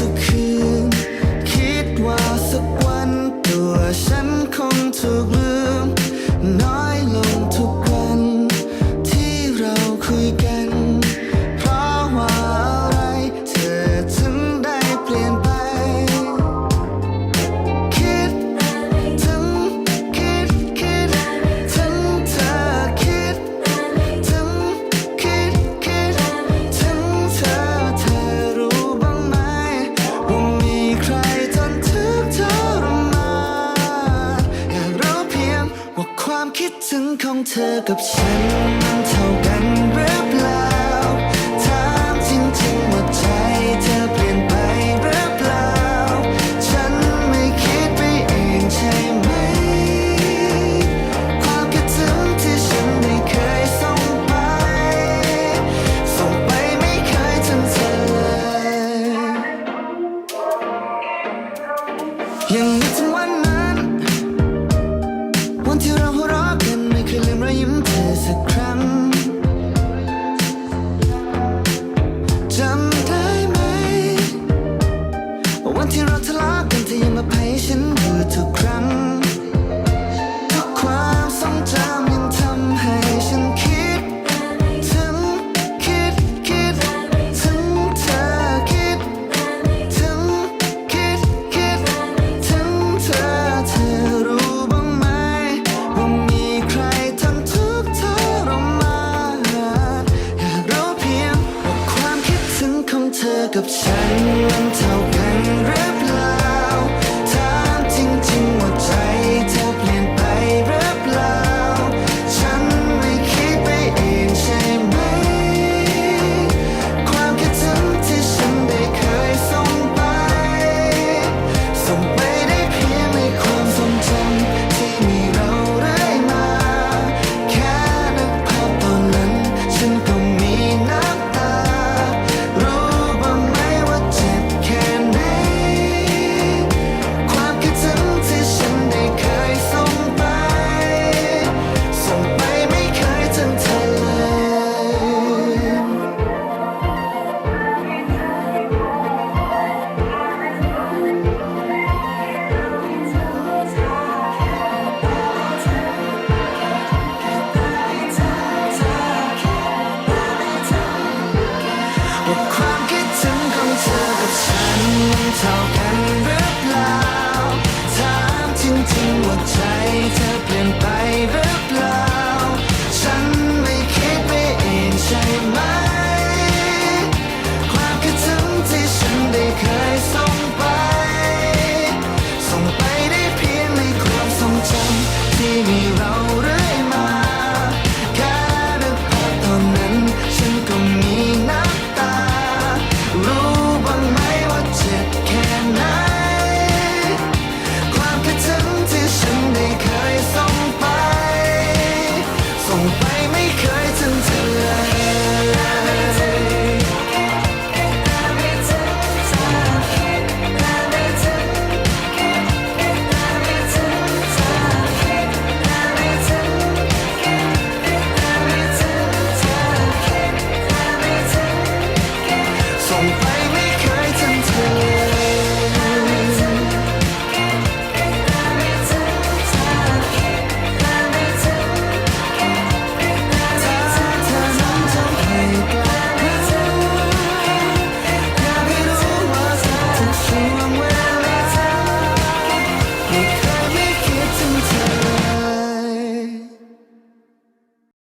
to ของเธอกับฉันมันเท่ากันหรือเปล่า ถามจริงๆว่าใจเธอเปลี่ยนไปหรือเปล่า ฉันไม่คิดไปเองใช่ไหม ความคิดที่ฉันได้เคยส่งไป ส่งไปไม่เคยเธอเลย ยังนึกถึงวันนั้น วันที่เรา to crumble Cùng Thank you.